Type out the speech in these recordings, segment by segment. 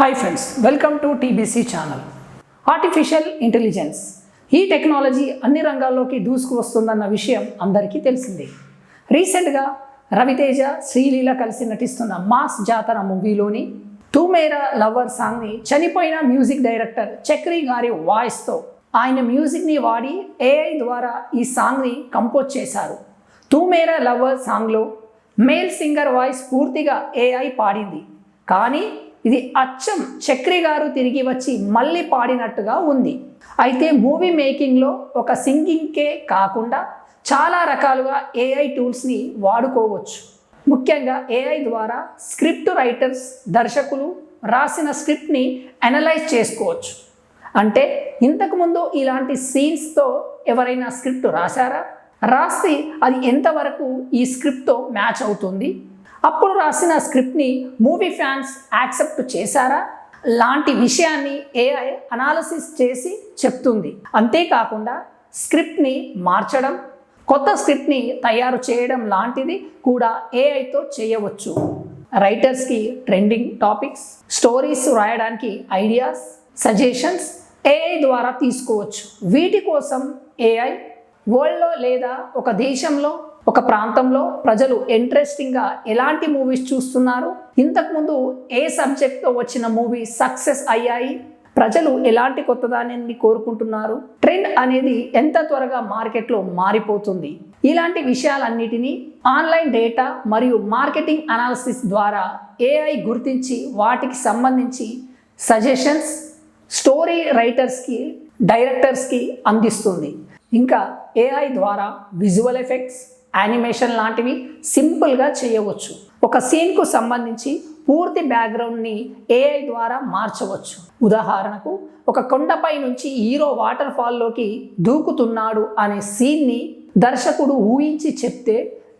Hi friends welcome to TBC channel artificial intelligence ఈ technology అన్ని రంగాల్లోకి దూసుకు వస్తుందన్న విషయం అందరికీ తెలిసిందే. రీసెంట్గా రవితేజ శ్రీలీల కలిసి నటిస్తున్న మాస్ జాతర మూవీలోని తూమేరా లవర్ సాంగ్ని చనిపోయిన మ్యూజిక్ డైరెక్టర్ చక్రి గారి వాయిస్తో ఆయన మ్యూజిక్ని వాడి ఏఐ ద్వారా ఈ సాంగ్ని కంపోజ్ చేశారు. తూమేరా లవర్ సాంగ్లో మేల్ సింగర్ వాయిస్ పూర్తిగా ఏఐ పాడింది. కానీ ఇది అచ్చం చక్రి గారు తిరిగి వచ్చి మళ్ళీ పాడినట్టుగా ఉంది. అయితే మూవీ మేకింగ్లో ఒక సింగింగ్కే కాకుండా చాలా రకాలుగా ఏఐ టూల్స్ని వాడుకోవచ్చు. ముఖ్యంగా ఏఐ ద్వారా స్క్రిప్ట్ రైటర్స్ దర్శకులు రాసిన స్క్రిప్ట్ని అనలైజ్ చేసుకోవచ్చు. అంటే ఇంతకుముందు ఇలాంటి సీన్స్తో ఎవరైనా స్క్రిప్ట్ రాశారా? రాసి అది ఎంతవరకు ఈ స్క్రిప్ట్తో మ్యాచ్ అవుతుంది? అప్పుడు రాసిన స్క్రిప్ట్ని మూవీ ఫ్యాన్స్ యాక్సెప్ట్ చేశారా? లాంటి విషయాన్ని ఏఐ అనాలసిస్ చేసి చెప్తుంది. అంతేకాకుండా స్క్రిప్ట్ని మార్చడం కొత్త స్క్రిప్ట్ని తయారు చేయడం లాంటిది కూడా ఏఐతో చేయవచ్చు. రైటర్స్కి ట్రెండింగ్ టాపిక్స్ స్టోరీస్ రాయడానికి ఐడియాస్ సజెషన్స్ ఏఐ ద్వారా తీసుకోవచ్చు. వీటి కోసం ఏఐ వరల్డ్లో లేదా ఒక దేశంలో ఒక ప్రాంతంలో ప్రజలు ఇంట్రెస్టింగ్గా ఎలాంటి మూవీస్ చూస్తున్నారు? ఇంతకుముందు ఏ సబ్జెక్ట్తో వచ్చిన మూవీ సక్సెస్ అయ్యాయి? ప్రజలు ఎలాంటి కొత్తదాన్ని కోరుకుంటున్నారు? ట్రెండ్ అనేది ఎంత త్వరగా మార్కెట్లో మారిపోతుంది? ఇలాంటి విషయాలన్నిటినీ ఆన్లైన్ డేటా మరియు మార్కెటింగ్ అనాలిసిస్ ద్వారా ఏఐ గుర్తించి వాటికి సంబంధించి సజెషన్స్ స్టోరీ రైటర్స్కి డైరెక్టర్స్కి అందిస్తుంది. ఇంకా ఏఐ ద్వారా విజువల్ ఎఫెక్ట్స్ యానిమేషన్ లాంటివి సింపుల్గా చేయవచ్చు. ఒక సీన్కు సంబంధించి పూర్తి బ్యాక్గ్రౌండ్ని ఏఐ ద్వారా మార్చవచ్చు. ఉదాహరణకు ఒక కొండపై నుంచి హీరో వాటర్ ఫాల్లోకి దూకుతున్నాడు అనే సీన్ని దర్శకుడు ఊహించి చెప్తే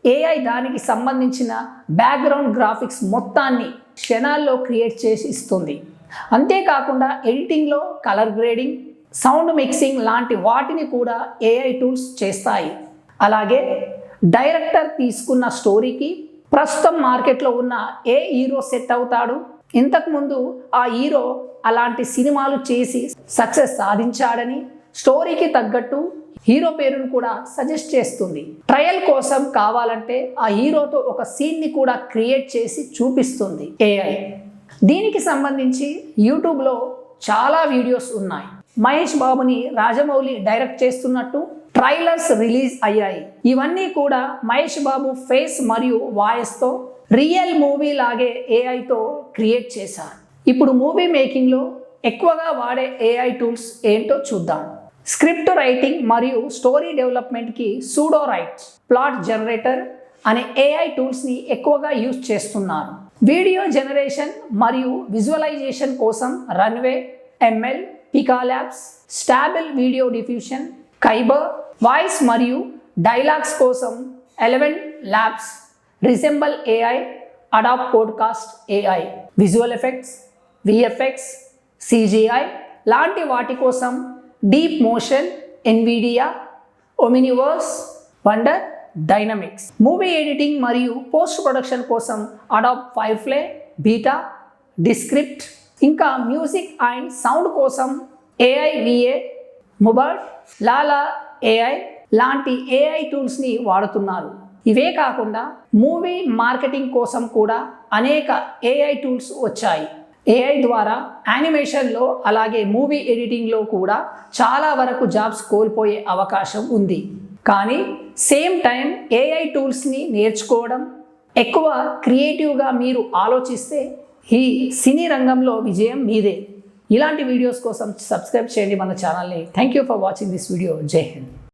ఏఐ దానికి సంబంధించిన బ్యాక్గ్రౌండ్ గ్రాఫిక్స్ మొత్తాన్ని క్షణాల్లో క్రియేట్ చేసి ఇస్తుంది. అంతేకాకుండా ఎడిటింగ్లో కలర్ గ్రేడింగ్ సౌండ్ మిక్సింగ్ లాంటి వాటిని కూడా ఏఐ టూల్స్ చేస్తాయి. అలాగే డైరెక్టర్ తీసుకున్న స్టోరీకి ప్రస్తుతం మార్కెట్లో ఉన్న ఏ హీరో సెట్ అవుతాడు? ఇంతకుముందు ఆ హీరో అలాంటి సినిమాలు చేసి సక్సెస్ సాధించాడని స్టోరీకి తగ్గట్టు హీరో పేరును కూడా సజెస్ట్ చేస్తుంది. ట్రయల్ కోసం కావాలంటే ఆ హీరోతో ఒక సీన్ని కూడా క్రియేట్ చేసి చూపిస్తుంది ఏఐ దీనికి సంబంధించి యూట్యూబ్లో చాలా వీడియోస్ ఉన్నాయి. మహేష్ బాబుని రాజమౌళి డైరెక్ట్ చేస్తున్నట్టు ట్రైలర్స్ రిలీజ్ అయ్యాయి. ఇవన్నీ కూడా మహేష్ బాబు ఫేస్ మరియు వాయిస్తో రియల్ మూవీ లాగే ఏఐతో క్రియేట్ చేశారు. ఇప్పుడు మూవీ మేకింగ్లో ఎక్కువగా వాడే ఏఐ టూల్స్ ఏంటో చూద్దాం. స్క్రిప్ట్ రైటింగ్ మరియు స్టోరీ డెవలప్మెంట్కి సూడో రైట్స్ ప్లాట్ జనరేటర్ అనే ఏఐ టూల్స్ని ఎక్కువగా యూజ్ చేస్తున్నారు. వీడియో జనరేషన్ మరియు విజువలైజేషన్ కోసం Runway ML Pika Labs Stable Video Diffusion Kaiber voice మరియు డైలాగ్స్ కోసం Eleven Labs Resemble AI Adobe Podcast AI visual effects VFX CGI లాంటి వాటి కోసం deep motion Nvidia Omniverse Wonder Dynamics movie editing మరియు post production కోసం Adobe Firefly beta Descript ఇంకా music and sound కోసం AI mobile Lalal AI లాంటి AI టూల్స్ని వాడుతున్నారు. ఇవే కాకుండా మూవీ మార్కెటింగ్ కోసం కూడా అనేక ఏఐ టూల్స్ వచ్చాయి. ఏఐ ద్వారా యానిమేషన్లో అలాగే మూవీ ఎడిటింగ్లో కూడా చాలా వరకు జాబ్స్ కోల్పోయే అవకాశం ఉంది. కానీ సేమ్ టైం ఏఐ టూల్స్ని నేర్చుకోవడం ఎక్కువ క్రియేటివ్గా మీరు ఆలోచిస్తే ఈ సినీ రంగంలో విజయం మీదే. ఇలాంటి వీడియోస్ కోసం సబ్స్క్రైబ్ చేయండి మన ఛానల్ని thank you for watching this video జై హింద్